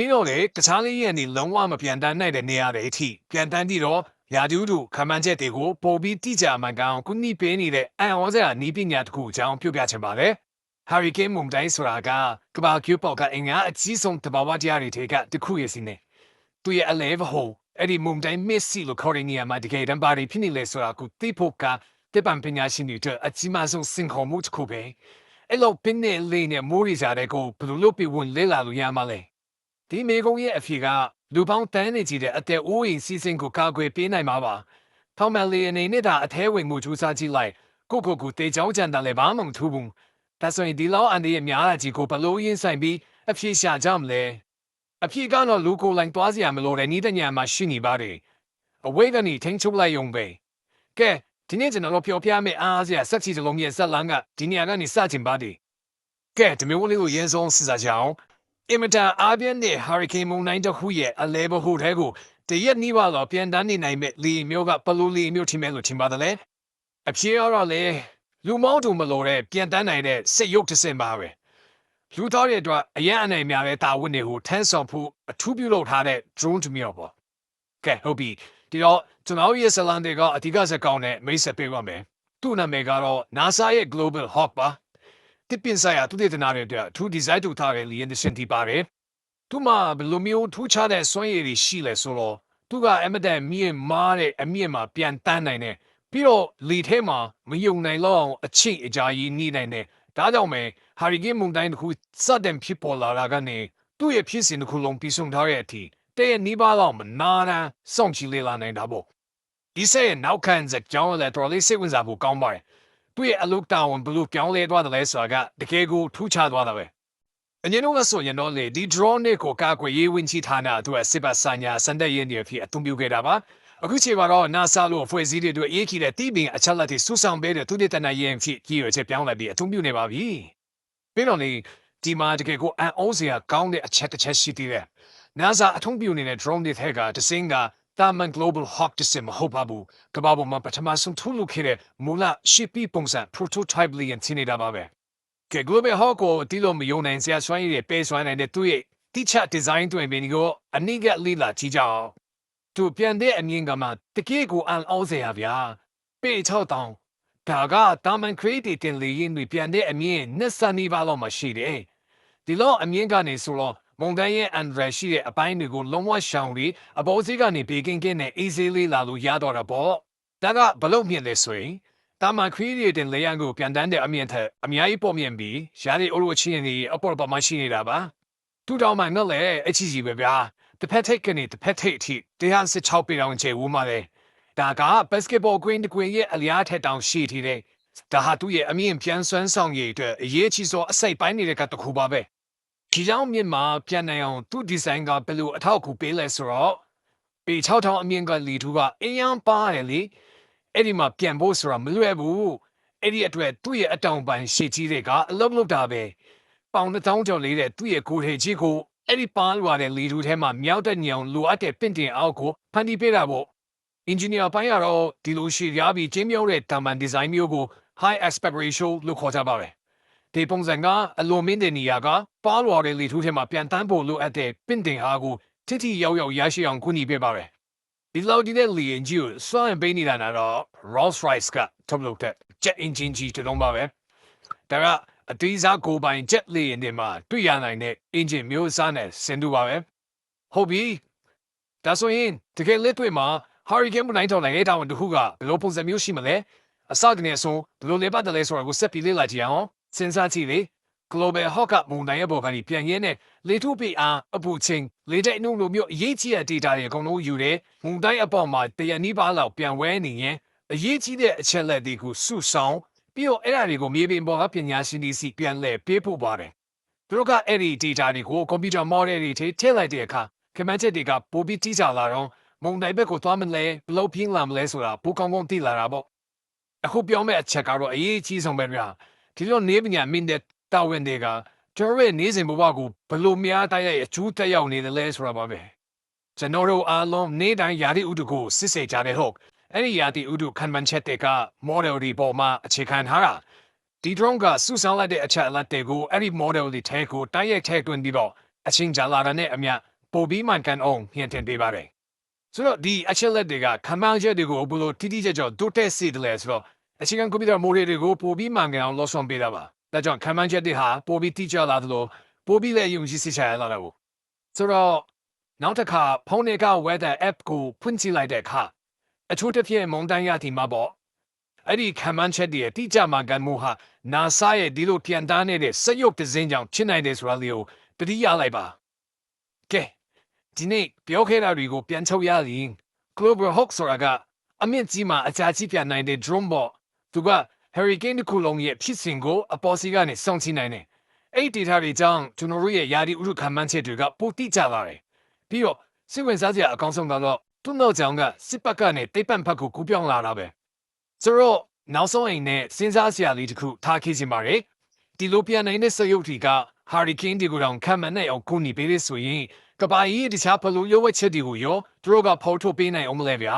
နည်းတော့လေတခြားလေးရဲ့နေလုံးဝမပြန်တန်းနိုင်တဲ့နေရာတွေအထိပြန်တန်းပြီးတော့ရာဒီဥတုခံမှန်းချက်တွေကိုပိုပြီးတိကျမှန်ကန်အောင်ကုနီးပေးနေတဲ့အန်ဩဇာနီးပညာတစ်ခုအကြောင်းပြောပြချင်ပါတယ်။ Hurricane မုန်တိုင်းဆိုတာကကမ္ဘာကျူပေါကအင်္ဂါအကြီးဆုံးတဘာဝတရားတွေထဲကတစ်ခုရဲ့စီနေ။သူရဲ့အလဲဗဟိုအဲ့ဒီမုန်တိုင်းမစ်စီလို့ခေါ်တဲ့နေရာမှာတကယ်တမ်းပါရီဖြစ်နေလဲဆိုတာကိုသိဖို့ကတစ်ပံပညာရှင်တွေအတွက်အကြီးမားဆုံးစင်ခေါ်မှုတစ်ခုပဲ။အဲ့လိုပင်းနေလေးနဲ့မိုးရီစားတဲ့ကိုဘယ်လိုလုပ်ပြီးဝင်လဲလာလို့ရမှာလဲ။ ဒီမေကုံရဲ့အဖြေကလူပေါင်းတန်းနေကြည့်တဲ့အသက်အိုးအိမ်စီစဉ်ကိုကာကွယ်ပေးနိုင်မှာပါ။ထောင်မန်လေးအနေနဲ့ဒါအထဲဝင်မှုကြိုးစားကြည့်လိုက်ကိုကိုကိုတေချောင်းကြံတယ်လည်းဘာမှမထူးဘူး။ဒါဆိုရင်ဒီလောက်အန်ဒီရဲ့များလာကြီးကိုဘလို့ရင်းဆိုင်ပြီးအဖြေရှာကြမလဲ။အဖြေကတော့လူကိုလိုင်းသွားစရာမလိုတဲ့ဤတညာမှာရှိနေပါတယ်။အဝေးကနေထိန်းချုပ်လိုက်ရုံပဲ။ကဲဒီနေ့ကျွန်တော်တို့ပြောပြမယ့်အားစရာစက်ချီစလုံးရဲ့ဇက်လန်းကဒီနေရာကနေစတင်ပါတယ်။ကဲဒီမျိုးလေးကိုရင်းဆုံးစစ်စားကြအောင်။ အင်မတန်အားပြင်းတဲ့ hurricane မုန်တိုင်းတစ်ခုရဲ့အလဲဘဟုထဲကိုတရက်နီးပါးတော့ပြန်တန်းနေနိုင်မဲ့လီမျိုးကဘလူလီမျိုးထင်မဲ့လို့ထင်ပါတယ်လေအဖြေကတော့လေလူမောင်းတူမလို့တဲ့ပြန်တန်းနိုင်တဲ့စိတ်ရုပ်တစ်စင်ပါပဲလူသားတွေအတွက်အရန်အနေများပဲတာဝန်တွေကိုထမ်းဆောင်ဖို့အထူးပြုလုပ်ထားတဲ့ drone တစ်မျိုးပေါ့ကဲဟုတ်ပြီဒီတော့ကျွန်တော်ရဲ့ဇလန်တွေကအဓိကစက်ကောင်းတဲ့မိတ်ဆက်ပေးပါမယ်သူ့နာမည်ကတော့ NASA ရဲ့ Global Hawk ပါ တစ်ပင်ဆိုင်ရာသူတေသနာတွေအတွက်အထူးဒီဇိုင်းတူထားတဲ့လီယန်ဒရှင်တီပါတယ်။သူမှဘယ်လိုမျိုးထူးခြားတဲ့စွမ်းရည်တွေရှိလဲဆိုတော့သူကအမတန်မြင့်မားတဲ့အမြင့်မှာပြန်တန်းနိုင်တယ်။ပြီးတော့လီထဲမှာမယုံနိုင်လောက်အောင်အချိတ်အကြာကြီးနေနိုင်တယ်။ဒါကြောင့်ပဲဟာရီကင်မုန်တိုင်းတစ်ခုစတင်ဖြစ်ပေါ်လာတာကနေသူ့ရဲ့ဖြစ်စဉ်တစ်ခုလုံးပြီးဆုံးထားတဲ့အထိတည့်ရနီးပါးလောက်မနာတမ်းစောင့်ကြည့်လေ့လာနိုင်တာပေါ့။ဒီဆက်ရဲ့နောက်ခံဇက်ကြောင်းလည်းတော်လေးစိတ်ဝင်စားဖို့ကောင်းပါတယ်။ သူ့ရဲ့အလုတ်တာဝန်ဘလို့ပြောင်းလဲသွားတယ်လဲဆိုတာကတကယ်ကိုထူးခြားသွားတာပဲအရင်တော့ဆိုရင်တော့လေဒီ drone နဲ့ကိုကာကွယ်ရေးဝင်ချထားတာသူကစစ်ပတ်ဆိုင်ရာစံတဲ့ရင်းတွေဖြစ်အသုံးပြုခဲ့တာပါအခုချိန်မှာတော့ NASA လို့အဖွဲ့အစည်းတွေအတွက်အေးခီတဲ့တိပင်အချက်လက်တွေစုဆောင်ပေးတဲ့သူတွေတနရင်းဖြစ်ကြီးရွယ်ချက်ပြောင်းလဲပြီးအသုံးပြုနေပါပြီပြီးတော့လေဒီမှာတကယ်ကိုအန်အိုးစရာကောင်းတဲ့အချက်တစ်ချက်ရှိသေးတယ် NASA အထုံးပြုနေတဲ့ drone တွေထက်ကတစင်းက တာမန် Global Hawk တစ်စင်မဟုတ်ပါဘူးကမ္ဘာပေါ်မှာပထမဆုံးထုတ်လုပ်ခဲ့တဲ့မူလရှစ်ပီပုံစံ prototype လေးရင်းနေတာပါပဲကဲ Global Hawk ကိုတီးလို့မယုံနိုင်စရာစွမ်းရည်တွေပေးစွမ်းနိုင်တဲ့သူ့ရဲ့တိကျ design တွေပင်ကိုအနိကလေးလာကြည့်ကြအောင်သူပြန်တဲ့အမြင်ကမှတကယ်ကိုအန်အောစရာဗျာပေ6တောင်ဒါကတာမန် creative တင်လေရင်တွေပြန်တဲ့အမြင်နှစ်စနီးပါးလောက်မှရှိတယ်ဒီလိုအမြင်ကနေဆိုတော့ မုန်တိုင်းရဲ့အန်ဒရရှိတဲ့အပိုင်းတွေကိုလုံးဝရှောင်ပြီးအပေါ်စီးကနေဘေကင်းကင်းနဲ့အေးဆေးလေးလာလို့ရတော့တာပေါ့ဒါကဘလို့မြင်လဲဆိုရင်တာမန်ခရီးရီတင်လေရန်ကိုပြန်တန်းတဲ့အမြင်ထက်အများကြီးပေါ်မြင်ပြီးရှားရီအိုလိုချင်းနေအပေါ်ပေါ်မှာရှိနေတာပါတူတောင်မှငှက်လေအချီကြီးပဲဗျာတစ်ဖက်ထိတ်ကနေတစ်ဖက်ထိတ်အထိ116ပေတောင်ချေဝူးมาတယ်ဒါကဘတ်စကက်ဘောကွင်းတကွင်းရဲ့အလျားထက်တောင်ရှိထီတဲ့ဒါဟာသူ့ရဲ့အမြင့်ပြန်ဆွမ်းဆောင်ရည်အတွက်အရေးကြီးဆုံးအစိတ်ပိုင်းနေတဲ့ကတခုပါပဲ ဒီကြောင့်မြင့်မှာပြန်နိုင်အောင်သူ့ဒီဇိုင်းကဘယ်လိုအထောက်အကူပေးလဲဆိုတော့ပေ6000အမြင့်ကလီထူကအင်းရန်ပါတယ်လေအဲ့ဒီမှာပြန်ဖို့ဆိုတာမလွယ်ဘူးအဲ့ဒီအတွက်သူ့ရဲ့အတောင်ပံရှေ့ကြီးတွေကအလုံးလုံးတာပဲပေါင်တစ်ထောင်ကျော်လေးတဲ့သူ့ရဲ့ကိုယ်ထေကြီးကိုအဲ့ဒီပါလွာတဲ့လီထူထဲမှာမြောက်တဲ့ညောင်လိုအပ်တဲ့ပင့်တင်အောက်ကိုဖန်တီးပေးတာပေါ့အင်ဂျင်နီယာပိုင်းကတော့ဒီလိုရှေ့ရပြီးကျင်းမြောက်တဲ့တာမန်ဒီဇိုင်းမျိုးကို high aspect ratio လို့ခေါ်ကြပါတယ် ဒီပုံစံကအလွန်မင်းတဲ့နေရာကပါလွာတဲ့လေထူးထဲမှာပြန်တန်းဖို့လိုအပ်တဲ့ပင့်တင်အားကိုတိတိရောက်ရောက်ရရှိအောင်ကူညီပေးပါမယ်။ဒီလောက်ဒီတဲ့လေရင်ကြီးကိုစွန့်ပေးနေတာတော့ Rolls Royce ကထုတ်လုပ်တဲ့ jet engine ကြီးတစ်လုံးပါပဲ။ဒါကအသေးစားကိုပိုင် jet လေရင်တွေမှာတွေ့ရနိုင်တဲ့ engine မျိုးအစားနဲ့ဆင်တူပါပဲ။ဟုတ်ပြီ။ဒါဆိုရင်တကယ်လက်တွေ့မှာ Hurricane မနိုင်တော့နိုင်တဲ့တောင်တခုကဘယ်လိုပုံစံမျိုးရှိမလဲ။အစကနေအဆုံးဘယ်လိုလဲပတ်တယ်လဲဆိုတာကိုဆက်ပြီးလေ့လာကြည့်အောင်။ စဉ်းစားကြည့်လေ global hawk ကမုန်တိုင်းရဲ့ပေါ်ကနေပြန်ရင်းနဲ့လေထုပိအားအပူချင်းလေတိုက်နှုံလိုမျိုးအရေးကြီးတဲ့ data တွေအကုန်လုံးယူတယ်မုန်တိုင်းအပေါ်မှာတရနီးပါးလောက်ပြန်ဝဲနေရင်အရေးကြီးတဲ့အချက်လက်တွေကိုစုဆောင်ပြီးတော့အဲ့ဒါတွေကိုမြေပြင်ပေါ်ကပညာရှင်တွေစီပြန်လဲပေးဖို့ပါတယ်သူတို့ကအဲ့ဒီ data တွေကို computer model တွေထဲထည့်လိုက်တဲ့အခါကမန်းချက်တွေကပိုပြီးတိကျလာတော့မုန်တိုင်းဘက်ကိုသွားမလဲဘယ်လိုပြင်းလာမလဲဆိုတာပိုကောင်းကောင်းသိလာတာပေါ့အခုပြောမယ့်အချက်ကတော့အရေးကြီးဆုံးပဲဗျာ ဒီလိုနေပညာမင်းတဲ့တာဝန်တွေကကျွန်တော်ရဲ့နေစဉ်ဘဝကိုဘလို့များတိုက်ရိုက်အကျိုးတက်ရောက်နေတယ်လဲဆိုတာပါပဲကျွန်တော်တို့အားလုံးနေတိုင်းယာတိဥတုကိုစစ်ဆေးကြတဲ့ဟုတ်အဲ့ဒီယာတိဥတုခံမှန်းချက်တွေက model တွေပေါ်မှာအခြေခံထားတာဒီ drone ကစုဆောင်းလိုက်တဲ့အချက်အလက်တွေကိုအဲ့ဒီ model တွေထဲကိုတိုက်ရိုက်ထည့်သွင်းပြီးတော့အချင်းကြလာတဲ့နဲ့အမျှပိုပြီးမှန်ကန်အောင်မြင်တင်ပေးပါတယ်ဆိုတော့ဒီအချက်လက်တွေကခမန်းချက်တွေကိုဘယ်လိုတိတိကျကျတိုးတက်စေတယ်လဲဆိုတော့ အခြေခံကွန်ပျူတာမိုဒေတွေကိုပိုပြီးမှန်ကန်အောင်လုပ်ဆောင်ပေးတာပါဒါကြောင့်ခမန်းချက်တွေဟာပိုပြီးတိကျလာသလိုပိုပြီးလည်းယုံကြည်စိတ်ချရလာတော့ဆိုတော့နောက်တစ်ခါဖုန်းတွေက weather app ကိုဖွင့်ကြည့်လိုက်တဲ့အခါအထူးသဖြင့်မုန်တိုင်းရတီမှာပေါ့အဲ့ဒီခံမှန်းချက်တွေရဲ့တိကျမှန်ကန်မှုဟာ NASA ရဲ့ဒီလိုပြန်တန်းနေတဲ့စက်ရုပ်တစ်စင်းကြောင့်ဖြစ်နိုင်တယ်ဆိုတာလေးကိုတတိယလိုက်ပါကဲဒီနေ့ပြောခဲ့တာတွေကိုပြန်ချုပ်ရရင် Global Hawk ဆိုတာကအမြင့်ကြီးမှာအကြာကြီးပြန်နိုင်တဲ့ drone ပေါ့ သူက hurricane တစ်ခုလုံးရဲ့ဖြစ်စဉ်ကိုအပေါ်စီကနေစောင့်ကြည့်နိုင်တယ်အဲ့ဒီ data တွေကြောင့်ကျွန်တော်တို့ရဲ့ယာဒီဥထုခံမှန်းချက်တွေကပိုတိကျလာတယ်ပြီးတော့စိတ်ဝင်စားစရာအကောင်းဆုံးကတော့သူ့နောက်ကြောင်ကစစ်ပတ်ကနေတိတ်ပန့်ဖက်ကိုကူးပြောင်းလာတာပဲဆိုတော့နောက်ဆုံးအိမ်နဲ့စဉ်းစားစရာလေးတစ်ခုထားခဲ့ချင်ပါတယ်ဒီလိုပြန်နိုင်တဲ့စရုပ်တီက Hurricane ဒီကိုတောင်ခံမှန်းနိုင်အောင်ကူညီပေးရဆိုရင်ကဘာကြီးတခြားဘလူရုပ်ဝက်ချက်တွေကိုရောသူတို့ကဖော်ထုတ်ပေးနိုင်အောင်မလဲဗျာ